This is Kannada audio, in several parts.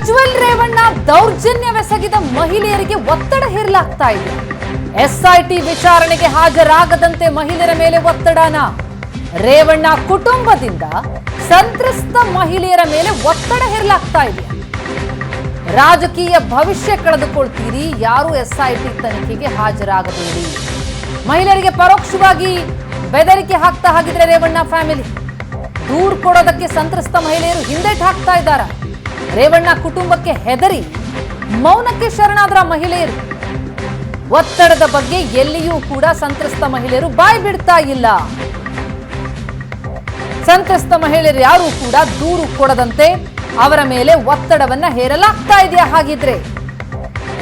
ಪ್ರಜ್ವಲ್ ರೇವಣ್ಣ ದೌರ್ಜನ್ಯವೆಸಗಿದ ಮಹಿಳೆಯರಿಗೆ ಒತ್ತಡ ಹೇರಲಾಗ್ತಾ ಇದೆ. ಎಸ್ಐಟಿ ವಿಚಾರಣೆಗೆ ಹಾಜರಾಗದಂತೆ ಮಹಿಳೆಯರ ಮೇಲೆ ಒತ್ತಡನ. ರೇವಣ್ಣ ಕುಟುಂಬದಿಂದ ಸಂತ್ರಸ್ತ ಮಹಿಳೆಯರ ಮೇಲೆ ಒತ್ತಡ ಹೇರಲಾಗ್ತಾ ಇದೆ. ರಾಜಕೀಯ ಭವಿಷ್ಯ ಕಳೆದುಕೊಳ್ತೀರಿ, ಯಾರು ಎಸ್ಐಟಿ ತನಿಖೆಗೆ ಹಾಜರಾಗಬೇಡಿ. ಮಹಿಳೆಯರಿಗೆ ಪರೋಕ್ಷವಾಗಿ ಬೆದರಿಕೆ ಹಾಕ್ತಾ ಹಾಗಿದ್ರೆ ರೇವಣ್ಣ ಫ್ಯಾಮಿಲಿ. ದೂರು ಕೊಡೋದಕ್ಕೆ ಸಂತ್ರಸ್ತ ಮಹಿಳೆಯರು ಹಿಂದೆಟ್ ಹಾಕ್ತಾ ಇದ್ದಾರೆ? ರೇವಣ್ಣ ಕುಟುಂಬಕ್ಕೆ ಹೆದರಿ ಮೌನಕ್ಕೆ ಶರಣಾದ್ರ ಮಹಿಳೆಯರು. ಒತ್ತಡದ ಬಗ್ಗೆ ಎಲ್ಲಿಯೂ ಕೂಡ ಸಂತ್ರಸ್ತ ಮಹಿಳೆಯರು ಬಾಯಿ ಬಿಡ್ತಾ ಇಲ್ಲ. ಸಂತ್ರಸ್ತ ಮಹಿಳೆಯರು ಯಾರೂ ಕೂಡ ದೂರು ಕೊಡದಂತೆ ಅವರ ಮೇಲೆ ಒತ್ತಡವನ್ನ ಹೇರಲಾಗ್ತಾ ಇದೆಯಾ ಹಾಗಿದ್ರೆ?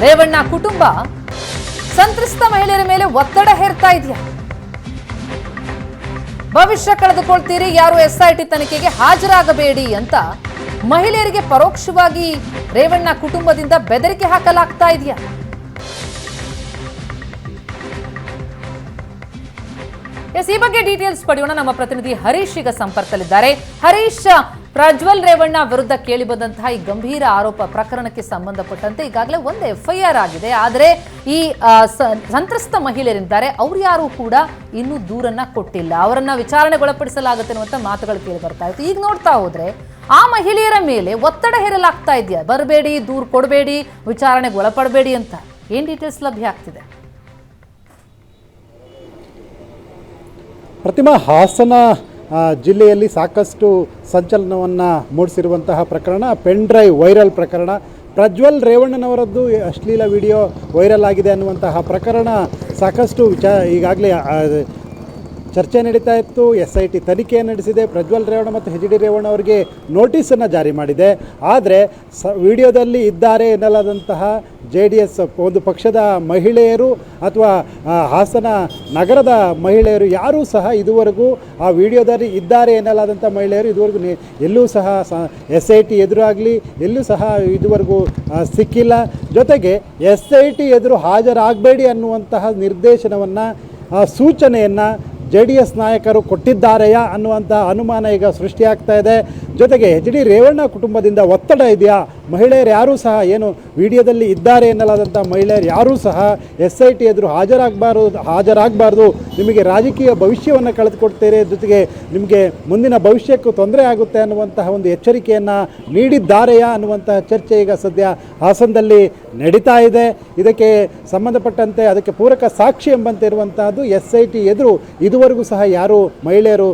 ರೇವಣ್ಣ ಕುಟುಂಬ ಸಂತ್ರಸ್ತ ಮಹಿಳೆಯರ ಮೇಲೆ ಒತ್ತಡ ಹೇರ್ತಾ ಇದೆಯಾ? ಭವಿಷ್ಯ ಕಳೆದುಕೊಳ್ತೀರಿ, ಯಾರು ಎಸ್ಐಟಿ ತನಿಖೆಗೆ ಹಾಜರಾಗಬೇಡಿ ಅಂತ ಮಹಿಳೆಯರಿಗೆ ಪರೋಕ್ಷವಾಗಿ ರೇವಣ್ಣ ಕುಟುಂಬದಿಂದ ಬೆದರಿಕೆ ಹಾಕಲಾಗ್ತಾ ಇದೆಯಾ? ಎಸ್ ಈ ಬಗ್ಗೆ ಡೀಟೇಲ್ಸ್ ಪಡೆಯೋಣ. ನಮ್ಮ ಪ್ರತಿನಿಧಿ ಹರೀಶ್ ಈಗ ಸಂಪರ್ಕದಲ್ಲಿದ್ದಾರೆ. ಹರೀಶ್ ಪ್ರಜ್ವಲ್ ರೇವಣ್ಣ ವಿರುದ್ಧ ಕೇಳಿಬಂದಂತಹ ಈ ಗಂಭೀರ ಆರೋಪ ಪ್ರಕರಣಕ್ಕೆ ಸಂಬಂಧಪಟ್ಟಂತೆ ಈಗಾಗಲೇ ಒಂದು ಎಫ್ಐಆರ್ ಆಗಿದೆ. ಆದರೆ ಈ ಸಂತ್ರಸ್ತ ಮಹಿಳೆಯರಿದ್ದಾರೆ. ಅವ್ರು ಯಾರು ಕೂಡ ಇನ್ನೂ ದೂರನ್ನ ಕೊಟ್ಟಿಲ್ಲ. ಅವರನ್ನ ವಿಚಾರಣೆಗೊಳಪಡಿಸಲಾಗುತ್ತೆ ಅನ್ನುವಂಥ ಮಾತುಗಳು ಕೇಳಿ ಬರ್ತಾ ಇತ್ತು. ಈಗ ನೋಡ್ತಾ ಹೋದ್ರೆ ಆ ಮಹಿಳೆಯರ ಮೇಲೆ ಒತ್ತಡ ಹೇರಲಾಗ್ತಾ ಇದೆಯಾ? ಬರಬೇಡಿ, ದೂರು ಕೊಡಬೇಡಿ, ವಿಚಾರಣೆಗೆ ಒಳಪಡಬೇಡಿ ಅಂತ ಏನ್ ಡೀಟೇಲ್ಸ್ ಲಭ್ಯ ಆಗ್ತಿದೆ? ಪ್ರತಿಮಾ ಹಾಸನ ಜಿಲ್ಲೆಯಲ್ಲಿ ಸಾಕಷ್ಟು ಸಂಚಲನವನ್ನು ಮೂಡಿಸಿರುವಂತಹ ಪ್ರಕರಣ, ಪೆನ್ ಡ್ರೈವ್ ವೈರಲ್ ಪ್ರಕರಣ. ಪ್ರಜ್ವಲ್ ರೇವಣ್ಣನವರದ್ದು ಅಶ್ಲೀಲ ವಿಡಿಯೋ ವೈರಲ್ ಆಗಿದೆ ಅನ್ನುವಂತಹ ಪ್ರಕರಣ ಸಾಕಷ್ಟು ವಿಚಾರ ಈಗಾಗಲೇ ಚರ್ಚೆ ನಡೀತಾ ಇತ್ತು. ಎಸ್ ಐ ಟಿ ತನಿಖೆ ನಡೆಸಿದೆ. ಪ್ರಜ್ವಲ್ ರೇವಣ್ಣ ಮತ್ತು ಹೆಚ್ ಡಿ ರೇವಣ್ಣ ಅವರಿಗೆ ನೋಟಿಸನ್ನು ಜಾರಿ ಮಾಡಿದೆ. ಆದರೆ ಸ ವಿಡಿಯೋದಲ್ಲಿ ಇದ್ದಾರೆ ಎನ್ನಲಾದಂತಹ ಜೆ ಡಿ ಎಸ್ ಒಂದು ಪಕ್ಷದ ಮಹಿಳೆಯರು ಅಥವಾ ಹಾಸನ ನಗರದ ಮಹಿಳೆಯರು ಯಾರೂ ಸಹ ಇದುವರೆಗೂ ಆ ವಿಡಿಯೋದಲ್ಲಿ ಇದ್ದಾರೆ ಎನ್ನಲಾದಂಥ ಮಹಿಳೆಯರು ಇದುವರೆಗೂ ಎಲ್ಲೂ ಸಹ ಎಸ್ ಐ ಟಿ ಎದುರಾಗಲಿ, ಎಲ್ಲೂ ಸಹ ಇದುವರೆಗೂ ಸಿಕ್ಕಿಲ್ಲ. ಜೊತೆಗೆ ಎಸ್ ಐ ಟಿ ಎದುರು ಹಾಜರಾಗಬೇಡಿ ಅನ್ನುವಂತಹ ನಿರ್ದೇಶನವನ್ನು ಸೂಚನೆಯನ್ನು ಜೆ ಡಿ ಎಸ್ ನಾಯಕರು ಕೊಟ್ಟಿದ್ದಾರೆಯಾ ಅನ್ನುವಂಥ ಅನುಮಾನ ಈಗ ಸೃಷ್ಟಿಯಾಗ್ತಾ ಇದೆ. ಜೊತೆಗೆ ಎಚ್ ಡಿ ರೇವಣ್ಣ ಕುಟುಂಬದಿಂದ ಒತ್ತಡ ಇದೆಯಾ? ಮಹಿಳೆಯರು ಯಾರೂ ಸಹ ಏನು ವಿಡಿಯೋದಲ್ಲಿ ಇದ್ದಾರೆ ಎನ್ನಲಾದಂಥ ಮಹಿಳೆಯರು ಯಾರೂ ಸಹ ಎಸ್ ಐ ಟಿ ಎದುರು ಹಾಜರಾಗಬಾರ್ದು ಹಾಜರಾಗಬಾರ್ದು. ನಿಮಗೆ ರಾಜಕೀಯ ಭವಿಷ್ಯವನ್ನು ಕಳೆದುಕೊಡ್ತೀರಿ ಜೊತೆಗೆ ನಿಮಗೆ ಮುಂದಿನ ಭವಿಷ್ಯಕ್ಕೂ ತೊಂದರೆ ಆಗುತ್ತೆ ಅನ್ನುವಂತಹ ಒಂದು ಎಚ್ಚರಿಕೆಯನ್ನು ನೀಡಿದ್ದಾರೆಯಾ ಅನ್ನುವಂತಹ ಚರ್ಚೆ ಈಗ ಸದ್ಯ ಹಾಸನದಲ್ಲಿ ನಡೀತಾ ಇದೆ. ಇದಕ್ಕೆ ಸಂಬಂಧಪಟ್ಟಂತೆ ಅದಕ್ಕೆ ಪೂರಕ ಸಾಕ್ಷಿ ಎಂಬಂತೆ ಇರುವಂತಹದ್ದು ಎಸ್ ಐ ಟಿ ಎದುರು ಇದುವರೆಗೂ ಸಹ ಯಾರು ಮಹಿಳೆಯರು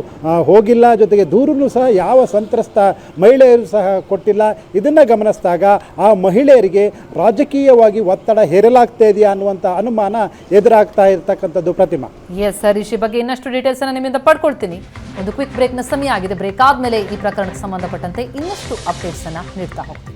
ಹೋಗಿಲ್ಲ. ಜೊತೆಗೆ ದೂರನ್ನು ಸಹ ಯಾವ ಸಂತ್ರಸ್ತ ಮಹಿಳೆಯರು ಸಹ ಕೊಟ್ಟಿಲ್ಲ. ಇದನ್ನು ಗಮನಿಸಿದಾಗ ಆ ಮಹಿಳೆಯರಿಗೆ ರಾಜಕೀಯವಾಗಿ ಒತ್ತಡ ಹೇರಲಾಗ್ತಾ ಇದೆಯಾ ಅನ್ನುವಂಥ ಅನುಮಾನ ಎದುರಾಗ್ತಾ ಇರತಕ್ಕಂಥದ್ದು ಪ್ರತಿಮಾ. ಎಸ್ ಸರ್ ಈ ಬಗ್ಗೆ ಇನ್ನಷ್ಟು ಡೀಟೇಲ್ಸ್ ನಿಮ್ಮಿಂದ ಪಡ್ಕೊಳ್ತೀನಿ. ಒಂದು ಕ್ವಿಕ್ ಬ್ರೇಕ್ನ ಸಮಯ ಆಗಿದೆ. ಬ್ರೇಕ್ ಆದಮೇಲೆ ಈ ಪ್ರಕರಣಕ್ಕೆ ಸಂಬಂಧಪಟ್ಟಂತೆ ಇನ್ನಷ್ಟು ಅಪ್ಡೇಟ್ಸ್ ಅನ್ನ ನೀಡ್ತಾ ಹೋಗ್ತೀನಿ.